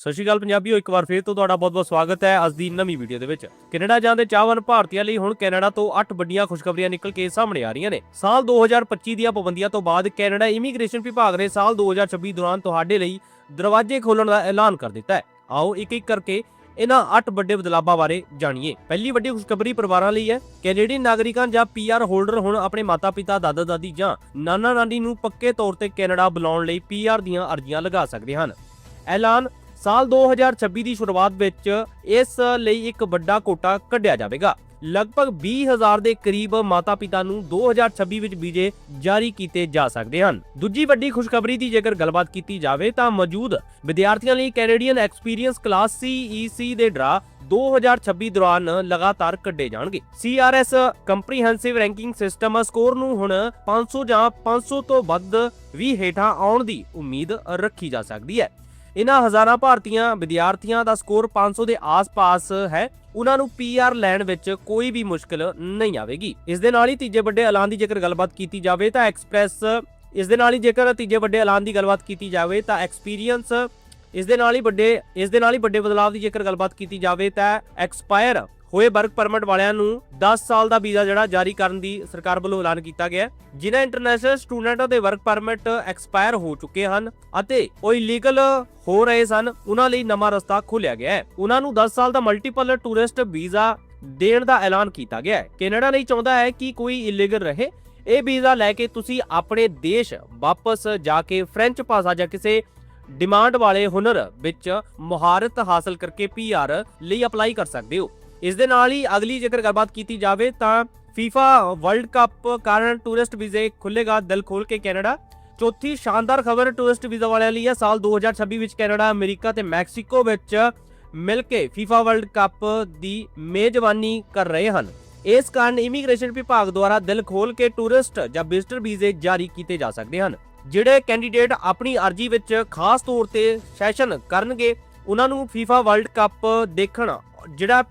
ਸਤਿ ਸ਼੍ਰੀ ਅਕਾਲ ਪੰਜਾਬੀਓ, ਇੱਕ ਵਾਰ ਫੇਰ ਤੋਂ ਤੁਹਾਡਾ ਬਹੁਤ-ਬਹੁਤ ਸਵਾਗਤ ਹੈ ਅੱਜ ਦੀ ਨਵੀਂ ਵੀਡੀਓ ਦੇ ਵਿੱਚ। ਕੈਨੇਡਾ ਜਾਂਦੇ ਚਾਹਵਨ ਭਾਰਤੀਆਂ ਲਈ ਹੁਣ ਕੈਨੇਡਾ ਤੋਂ 8 ਵੱਡੀਆਂ ਖੁਸ਼ਖਬਰੀਆਂ ਨਿਕਲ ਕੇ ਸਾਹਮਣੇ ਆ ਰਹੀਆਂ ਨੇ। ਸਾਲ 2025 ਦੀਆਂ ਪਾਬੰਦੀਆਂ ਤੋਂ ਬਾਅਦ ਕੈਨੇਡਾ ਇਮੀਗ੍ਰੇਸ਼ਨ ਵਿਭਾਗ ਨੇ ਸਾਲ 2026 ਦੌਰਾਨ ਤੁਹਾਡੇ ਲਈ ਦਰਵਾਜ਼ੇ ਖੋਲਣ ਦਾ ਐਲਾਨ ਕਰ ਦਿੱਤਾ ਹੈ। ਆਓ ਇੱਕ ਇੱਕ ਕਰਕੇ ਇਹਨਾਂ 8 ਵੱਡੇ ਬਦਲਾਵਾਂ ਬਾਰੇ ਜਾਣੀਏ। ਪਹਿਲੀ ਵੱਡੀ ਖੁਸ਼ਖਬਰੀ ਪਰਿਵਾਰਾਂ ਲਈ ਹੈ। ਕੈਨੇਡੀਅਨ ਨਾਗਰਿਕਾਂ ਜਾਂ ਪੀਆਰ ਹੋਲਡਰ ਹੁਣ ਆਪਣੇ ਮਾਤਾ-ਪਿਤਾ, ਦਾਦਾ-ਦਾਦੀ ਜਾਂ ਨਾਨਾ-ਨਾਨੀ ਨੂੰ ਪੱਕੇ ਤੌਰ ਤੇ ਕੈਨੇਡਾ ਬੁਲਾਉਣ ਲਈ ਪੀਆਰ ਦੀਆਂ ਅਰਜ਼ੀਆਂ ਲਗਾ ਸਕਦੇ ਹਨ। ਐਲਾਨ ਸਾਲ 2026 ਦੀ ਸ਼ੁਰੂਆਤ ਵਿੱਚ ਇਸ ਲਈ ਇੱਕ ਵੱਡਾ ਕੋਟਾ ਕੱਢਿਆ ਜਾਵੇਗਾ। ਲਗਭਗ 20000 ਦੇ ਕਰੀਬ ਮਾਤਾ-ਪਿਤਾ ਨੂੰ 2026 ਵਿੱਚ ਵੀਜ਼ੇ ਜਾਰੀ ਕੀਤੇ ਜਾ ਸਕਦੇ ਹਨ। ਦੂਜੀ ਵੱਡੀ ਖੁਸ਼ਖਬਰੀ ਦੀ ਜੇਕਰ ਗੱਲਬਾਤ ਕੀਤੀ ਜਾਵੇ ਤਾਂ ਮੌਜੂਦ ਵਿਦਿਆਰਥੀਆਂ ਲਈ ਕੈਨੇਡੀਅਨ ਐਕਸਪੀਰੀਅੰਸ ਕਲਾਸ CEC ਦੇ ਡਰਾ 2026 ਦੌਰਾਨ ਲਗਾਤਾਰ ਕੱਢੇ ਜਾਣਗੇ। CRS comprehensive ranking system score ਨੂੰ ਹੁਣ 500 ਜਾਂ 500 ਤੋਂ ਵੱਧ ਵੀ ਹੇਠਾਂ ਆਉਣ ਦੀ ਉਮੀਦ ਰੱਖੀ ਜਾ ਸਕਦੀ ਹੈ। ਇਹਨਾਂ ਹਜ਼ਾਰਾਂ ਭਾਰਤੀਆਂ ਵਿਦਿਆਰਥੀਆਂ ਦਾ ਸਕੋਰ 500 ਦੇ ਆਸ-ਪਾਸ ਹੈ। ਉਹਨਾਂ ਨੂੰ ਪੀਆਰ ਲੈਣ ਵਿੱਚ ਕੋਈ ਵੀ ਮੁਸ਼ਕਲ ਨਹੀਂ ਆਵੇਗੀ। ਇਸ ਦੇ ਨਾਲ ਹੀ ਤੀਜੇ ਵੱਡੇ ਐਲਾਨ ਦੀ ਜੇਕਰ ਗੱਲਬਾਤ ਕੀਤੀ ਜਾਵੇ ਤਾਂ ਐਕਸਪ੍ਰੈਸ, ਇਸ ਦੇ ਨਾਲ ਹੀ ਜੇਕਰ ਤੀਜੇ ਵੱਡੇ ਐਲਾਨ ਦੀ ਗੱਲਬਾਤ ਕੀਤੀ ਜਾਵੇ ਤਾਂ ਐਕਸਪੀਰੀਅੰਸ, ਇਸ ਦੇ ਨਾਲ ਹੀ ਵੱਡੇ, ਇਸ ਦੇ ਨਾਲ ਹੀ ਵੱਡੇ ਬਦਲਾਅ ਦੀ ਜੇਕਰ ਗੱਲਬਾਤ ਕੀਤੀ ਜਾਵੇ ਤਾਂ ਐਕਸਪਾਇਰ ਹੋਏ ਵਰਕ ਪਰਮਿਟ ਵਾਲਿਆਂ ਨੂੰ 10 ਸਾਲ ਦਾ ਵੀਜ਼ਾ ਜਿਹੜਾ ਜਾਰੀ ਕਰਨ ਦੀ ਸਰਕਾਰ ਵੱਲੋਂ ਐਲਾਨ ਕੀਤਾ ਗਿਆ ਜਿਨ੍ਹਾਂ ਇੰਟਰਨੈਸ਼ਨਲ ਸਟੂਡੈਂਟਾਂ ਦੇ ਵਰਕ ਪਰਮਿਟ ਐਕਸਪਾਇਰ ਹੋ ਚੁੱਕੇ ਹਨ ਅਤੇ ਉਹ ਇਲੀਗਲ ਹੋ ਰਹੇ ਸਨ, ਉਹਨਾਂ ਲਈ ਨਵਾਂ ਰਸਤਾ ਖੋਲ੍ਹਿਆ ਗਿਆ ਹੈ। ਉਹਨਾਂ ਨੂੰ 10 ਸਾਲ ਦਾ ਮਲਟੀਪਲ ਟੂਰਿਸਟ ਵੀਜ਼ਾ ਦੇਣ ਦਾ ਐਲਾਨ ਕੀਤਾ ਗਿਆ ਹੈ। ਕੈਨੇਡਾ ਨਹੀਂ ਚਾਹੁੰਦਾ ਹੈ ਕਿ ਕੋਈ ਇਲੀਗਲ ਰਹੇ। ਇਹ ਵੀਜ਼ਾ ਲੈ ਕੇ ਤੁਸੀਂ ਆਪਣੇ ਦੇਸ਼ ਵਾਪਸ ਜਾ ਕੇ ਫ੍ਰੈਂਚ ਭਾਸ਼ਾ ਜਾਂ ਕਿਸੇ ਡਿਮਾਂਡ ਵਾਲੇ ਹੁਨਰ ਵਿੱਚ ਮੁਹਾਰਤ ਹਾਸਲ ਕਰਕੇ ਪੀਆਰ ਲਈ ਅਪਲਾਈ ਕਰ ਸਕਦੇ ਹੋ। ਇਸ ਦੇ ਨਾਲ ਹੀ ਅਗਲੀ ਜੇਕਰ ਗੱਲਬਾਤ ਕੀਤੀ ਜਾਵੇ ਤਾਂ FIFA ਵਰਲਡ ਕੱਪ ਕਾਰਨ ਟੂਰਿਸਟ ਵੀਜ਼ੇ ਖੁੱਲੇਗਾ ਦਿਲ ਖੋਲ ਕੇ ਕੈਨੇਡਾ। ਚੌਥੀ ਸ਼ਾਨਦਾਰ ਖਬਰ ਟੂਰਿਸਟ ਵੀਜ਼ਾ ਵਾਲਿਆਂ ਲਈ ਹੈ। ਸਾਲ 2026 ਵਿੱਚ ਕੈਨੇਡਾ, ਅਮਰੀਕਾ ਤੇ ਮੈਕਸੀਕੋ ਵਿੱਚ ਮਿਲ ਕੇ FIFA ਵਰਲਡ ਕੱਪ ਦੀ ਮੇਜ਼ਬਾਨੀ ਕਰ ਰਹੇ ਹਨ। ਇਸ ਕਾਰਨ ਇਮੀਗ੍ਰੇਸ਼ਨ ਵਿਭਾਗ ਦੁਆਰਾ ਦਿਲ ਖੋਲ ਕੇ ਟੂਰਿਸਟ ਜਾਂ ਵਿਜ਼ਟਰ ਵੀਜ਼ੇ ਜਾਰੀ ਕੀਤੇ ਜਾ ਸਕਦੇ ਹਨ। ਜਿਹੜੇ ਕੈਂਡੀਡੇਟ ਆਪਣੀ ਅਰਜ਼ੀ ਵਿੱਚ ਖਾਸ ਤੌਰ ਤੇ ਸੈਸ਼ਨ ਕਰਨਗੇ, ਉਹਨਾਂ ਨੂੰ FIFA ਵਰਲਡ ਕੱਪ ਦੇਖਣ, ਜਿਹੜਾ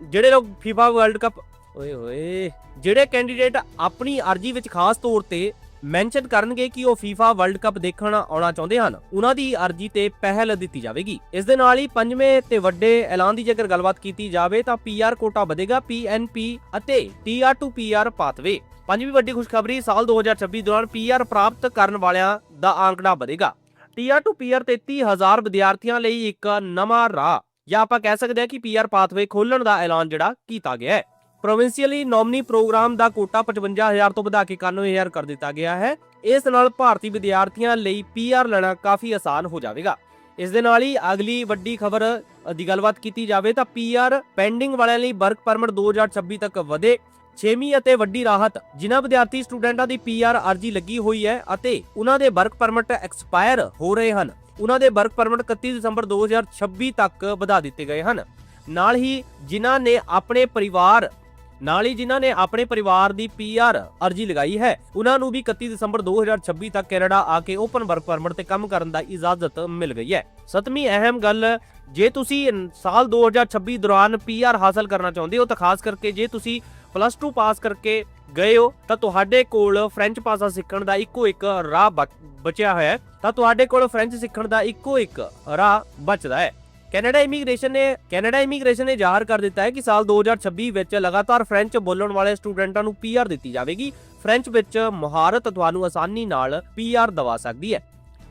ਜਿਹੜੇ ਲੋਕ FIFA ਵਰਲਡ ਕੱਪ ਓਏ ਹੋਏ, ਜਿਹੜੇ ਕੈਂਡੀਡੇਟ ਆਪਣੀ ਅਰਜ਼ੀ ਵਿੱਚ ਖਾਸ ਤੌਰ ਤੇ ਮੈਂਸ਼ਨ ਕਰਨਗੇ ਕਿ ਉਹ FIFA ਵਰਲਡ ਕੱਪ ਦੇਖਣ ਆਉਣਾ ਚਾਹੁੰਦੇ ਹਨ, ਉਹਨਾਂ ਦੀ ਅਰਜ਼ੀ ਤੇ ਪਹਿਲ ਦਿੱਤੀ ਜਾਵੇਗੀ। ਇਸ ਦੇ ਨਾਲ ਹੀ ਪੰਜਵੇਂ ਤੇ ਵੱਡੇ ਐਲਾਨ ਦੀ ਜੇਕਰ ਗੱਲਬਾਤ ਕੀਤੀ ਜਾਵੇ ਤਾਂ PR ਕੋਟਾ ਵਧੇਗਾ PNP ਅਤੇ TR ਟੂ PR ਪਾਥਵੇ ਪੰਜਵੀਂ ਵੱਡੀ ਖੁਸ਼ਖਬਰੀ ਸਾਲ 2026 ਦੌਰਾਨ PR ਪ੍ਰਾਪਤ ਕਰਨ ਵਾਲਿਆਂ ਦਾ ਆંકੜਾ ਵਧੇਗਾ। TR ਟੂ PR 33000 ਵਿਦਿਆਰਥੀਆਂ ਲਈ ਇੱਕ ਨਵਾਂ ਰਾਹ। ਜਾਂ ਆਪਾਂ ਕਹਿ ਸਕਦੇ ਹਾਂ ਕਿ PR ਪਾਥਵੇ ਖੋਲਣ ਦਾ ਐਲਾਨ ਜਿਹੜਾ ਕੀਤਾ ਗਿਆ ਹੈ। ਪ੍ਰੋਵਿੰਸ਼ੀਅਲੀ ਨੋਮਨੀ ਪ੍ਰੋਗਰਾਮ ਦਾ ਕੋਟਾ 55000 ਤੋਂ ਵਧਾ ਕੇ 91000 ਕਰ ਦਿੱਤਾ ਗਿਆ ਹੈ। ਇਸ ਨਾਲ ਭਾਰਤੀ ਵਿਦਿਆਰਥੀਆਂ ਲਈ PR ਲੈਣਾ ਕਾਫੀ ਆਸਾਨ ਹੋ ਜਾਵੇਗਾ। ਇਸ ਦੇ ਨਾਲ ਹੀ ਅਗਲੀ ਵੱਡੀ ਖਬਰ ਦੀ ਗੱਲਬਾਤ ਕੀਤੀ ਜਾਵੇ ਤਾਂ PR ਪੈਂਡਿੰਗ ਵਾਲਿਆਂ ਲਈ ਵਰਕ ਪਰਮਿਟ 2026 ਤੱਕ ਵਧੇ। ਛੇਵੀਂ ਅਤੇ ਵੱਡੀ ਰਾਹਤ, ਜਿਨ੍ਹਾਂ ਵਿਦਿਆਰਥੀ ਸਟੂਡੈਂਟਾਂ ਦੀ PR ਅਰਜ਼ੀ ਲੱਗੀ ਹੋਈ ਹੈ ਅਤੇ ਉਹਨਾਂ ਦੇ ਵਰਕ ਪਰਮਿਟ ਐਕਸਪਾਇਰ ਹੋ ਰਹੇ ਹਨ। ਉਹਨਾਂ ਦੇ ਵਰਕ ਪਰਮਿਟ 31 ਦਸੰਬਰ 2026 ਤੱਕ ਵਧਾ ਦਿੱਤੇ ਗਏ ਹਨ। ਨਾਲ ਹੀ ਜਿਨ੍ਹਾਂ ਨੇ ਆਪਣੇ ਪਰਿਵਾਰ, ਨਾਲ ਹੀ ਜਿਨ੍ਹਾਂ ਨੇ ਆਪਣੇ ਪਰਿਵਾਰ ਦੀ ਪੀਆਰ ਅਰਜ਼ੀ ਲਗਾਈ ਹੈ, ਉਹਨਾਂ ਨੂੰ ਵੀ 31 ਦਸੰਬਰ 2026 ਤੱਕ ਕੈਨੇਡਾ ਆ ਕੇ ਓਪਨ ਵਰਕ ਪਰਮਿਟ ਤੇ ਕੰਮ ਕਰਨ ਦਾ ਇਜਾਜ਼ਤ ਮਿਲ ਗਈ ਹੈ। ਸਤਵੀਂ ਅਹਿਮ ਗੱਲ, ਜੇ ਤੁਸੀਂ ਸਾਲ 2026 ਦੌਰਾਨ ਪੀਆਰ ਹਾਸਲ ਕਰਨਾ ਚਾਹੁੰਦੇ ਹੋ ਤਾਂ ਖਾਸ ਕਰਕੇ ਜੇ ਤੁਸੀਂ ਪਲੱਸ 2 ਪਾਸ ਕਰਕੇ ਗਏ ਹੋ, ਤਾਂ ਤੁਹਾਡੇ ਕੋਲ ਫ੍ਰੈਂਚ ਭਾਸ਼ਾ ਸਿੱਖਣ ਦਾ ਇੱਕੋ ਇੱਕ ਰਾਹ ਬਚਿਆ ਹੋਇਆ ਹੈ। ਤਾਂ ਤੁਹਾਡੇ ਕੋਲ ਫ੍ਰੈਂਚ ਸਿੱਖਣ ਦਾ ਇੱਕੋ ਇੱਕ ਰਾਹ ਬਚਦਾ ਹੈ। ਕੈਨੇਡਾ ਇਮੀਗ੍ਰੇਸ਼ਨ ਨੇ, ਕੈਨੇਡਾ ਇਮੀਗ੍ਰੇਸ਼ਨ ਨੇ ਜ਼ਾਹਰ ਕਰ ਦਿੱਤਾ ਹੈ ਕਿ ਸਾਲ 2026 ਵਿੱਚ ਲਗਾਤਾਰ ਫ੍ਰੈਂਚ ਬੋਲਣ ਵਾਲੇ ਸਟੂਡੈਂਟਾਂ ਨੂੰ ਪੀਆਰ ਦਿੱਤੀ ਜਾਵੇਗੀ। ਫ੍ਰੈਂਚ ਵਿੱਚ ਮੁਹਾਰਤ ਤੁਹਾਨੂੰ ਆਸਾਨੀ ਨਾਲ ਪੀਆਰ ਦਵਾ ਸਕਦੀ ਹੈ।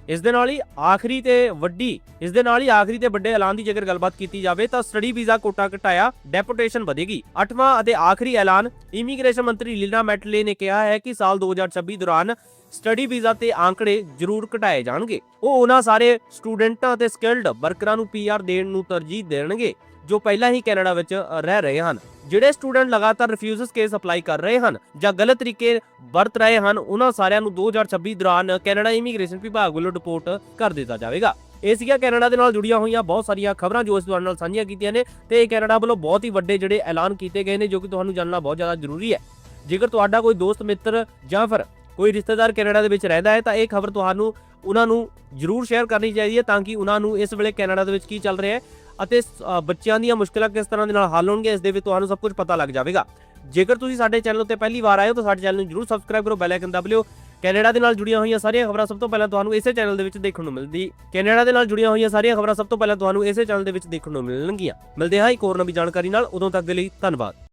ਇਸ ਦੇ ਨਾਲ ਹੀ ਆਖਰੀ ਤੇ ਵੱਡੀ, ਇਸ ਦੇ ਨਾਲ ਹੀ ਆਖਰੀ ਤੇ ਵੱਡੇ ਐਲਾਨ ਦੀ ਜੇਕਰ ਗੱਲਬਾਤ ਕੀਤੀ ਜਾਵੇ ਤਾਂ ਸਟੱਡੀ ਵੀਜ਼ਾ ਕੋਟਾ ਘਟਾਇਆ ਡੈਪੋਟੇਸ਼ਨ ਵਧੇਗੀ। ਅੱਠਵਾਂ ਅਤੇ ਆਖਰੀ ਐਲਾਨ ਇਮੀਗ੍ਰੇਸ਼ਨ ਮੰਤਰੀ ਲੀਨਾ ਮੈਟਲੇ ਨੇ ਕਿਹਾ ਹੈ ਕਿ ਸਾਲ 2026 ਦੌਰਾਨ ਸਟੱਡੀ ਵੀਜ਼ਾ ਤੇ ਆંકੜੇ ਜ਼ਰੂਰ ਘਟਾਏ ਜਾਣਗੇ। ਉਹ ਉਹਨਾਂ ਸਾਰੇ ਸਟੂਡੈਂਟਾਂ ਅਤੇ ਸਕਿਲਡ ਵਰਕਰਾਂ ਨੂੰ ਪੀਆਰ ਦੇਣ ਨੂੰ ਤਰਜੀਹ ਦੇਣਗੇ। ਜੋ ਪਹਿਲਾਂ ਹੀ ਕੈਨੇਡਾ ਵਿੱਚ ਰਹਿ ਰਹੇ ਹਨ। ਜਿਹੜੇ ਸਟੂਡੈਂਟ ਲਗਾਤਾਰ ਰਿਫਿਊਜ਼ਸ ਕੇਸ ਅਪਲਾਈ ਕਰ ਰਹੇ ਹਨ ਜਾਂ ਗਲਤ ਤਰੀਕੇ ਵਰਤ ਰਹੇ ਹਨ, ਉਹਨਾਂ ਸਾਰਿਆਂ ਨੂੰ 2026 ਦੌਰਾਨ ਕੈਨੇਡਾ ਇਮੀਗ੍ਰੇਸ਼ਨ ਵਿਭਾਗ ਵੱਲੋਂ ਰਿਪੋਰਟ ਕਰ ਦਿੱਤਾ ਜਾਵੇਗਾ। ਇਹ ਸੀਗਾ ਕੈਨੇਡਾ ਦੇ ਨਾਲ ਜੁੜੀਆਂ ਹੋਈਆਂ ਬਹੁਤ ਸਾਰੀਆਂ ਖਬਰਾਂ ਜੋ ਅਸੀਂ ਤੁਹਾਡੇ ਨਾਲ ਸਾਂਝੀਆਂ ਕੀਤੀਆਂ ਨੇ ਤੇ ਇਹ ਕੈਨੇਡਾ ਵੱਲੋਂ ਬਹੁਤ ਹੀ ਵੱਡੇ ਜਿਹੜੇ ਐਲਾਨ ਕੀਤੇ ਗਏ ਨੇ ਜੋ ਕਿ ਤੁਹਾਨੂੰ ਜਾਣਨਾ ਬਹੁਤ ਜ਼ਿਆਦਾ ਜ਼ਰੂਰੀ ਹੈ। ਜੇਕਰ ਤੁਹਾਡਾ ਕੋਈ ਦੋਸਤ, ਮਿੱਤਰ ਜਾਂ ਫਿਰ ਕੋਈ ਰਿਸ਼ਤੇਦਾਰ ਕੈਨੇਡਾ ਦੇ ਵਿੱਚ ਰਹਿੰਦਾ ਹੈ ਤਾਂ ਇਹ ਖਬਰ ਤੁਹਾਨੂੰ ਉਹਨਾਂ ਨੂੰ ਜ਼ਰੂਰ ਸ਼ੇਅਰ ਕਰਨੀ ਚਾਹੀਦੀ ਹੈ ਤਾਂ ਕਿ ਉਹਨਾਂ ਨੂੰ ਇਸ ਵੇਲੇ ਕੈਨੇਡਾ ਦੇ ਵਿੱਚ ਕੀ ਚੱਲ ਰਿਹਾ ਹੈ। ਅਤੇ ਬੱਚਿਆਂ ਦੀਆਂ ਮੁਸ਼ਕਲਾਂ ਕਿਸ ਤਰ੍ਹਾਂ ਦੇ ਨਾਲ ਹੱਲ ਹੋਣਗੀਆਂ, ਇਸ ਦੇ ਵਿੱਚ ਤੁਹਾਨੂੰ ਸਭ ਕੁਝ ਪਤਾ ਲੱਗ ਜਾਵੇਗਾ। ਜੇਕਰ ਤੁਸੀਂ ਸਾਡੇ ਚੈਨਲ ਉੱਤੇ ਪਹਿਲੀ ਵਾਰ ਆਏ ਹੋ ਤਾਂ ਸਾਡੇ ਚੈਨਲ ਨੂੰ ਜਰੂਰ ਸਬਸਕ੍ਰਾਈਬ ਕਰੋ, ਬੈਲ ਆਈਕਨ ਦਬ ਲਿਓ। ਕੈਨੇਡਾ ਦੇ ਨਾਲ ਜੁੜੀਆਂ ਹੋਈਆਂ ਸਾਰੀਆਂ ਖਬਰਾਂ ਸਭ ਤੋਂ ਪਹਿਲਾਂ ਤੁਹਾਨੂੰ ਇਸੇ ਚੈਨਲ ਦੇ ਵਿੱਚ ਦੇਖਣ ਨੂੰ ਮਿਲਦੀ ਕੈਨੇਡਾ ਦੇ ਨਾਲ ਜੁੜੀਆਂ ਹੋਈਆਂ ਸਾਰੀਆਂ ਖਬਰਾਂ ਸਭ ਤੋਂ ਪਹਿਲਾਂ ਤੁਹਾਨੂੰ ਇਸੇ ਚੈਨਲ ਦੇ ਵਿੱਚ ਦੇਖਣ ਨੂੰ ਮਿਲਣਗੀਆਂ। ਮਿਲਦੇ ਹਾਂ ਇੱਕ ਹੋਰ ਨਵੀਂ ਜਾਣਕਾਰੀ ਨਾਲ। ਉਦੋਂ ਤੱਕ ਦੇ ਲਈ ਧੰਨਵਾਦ।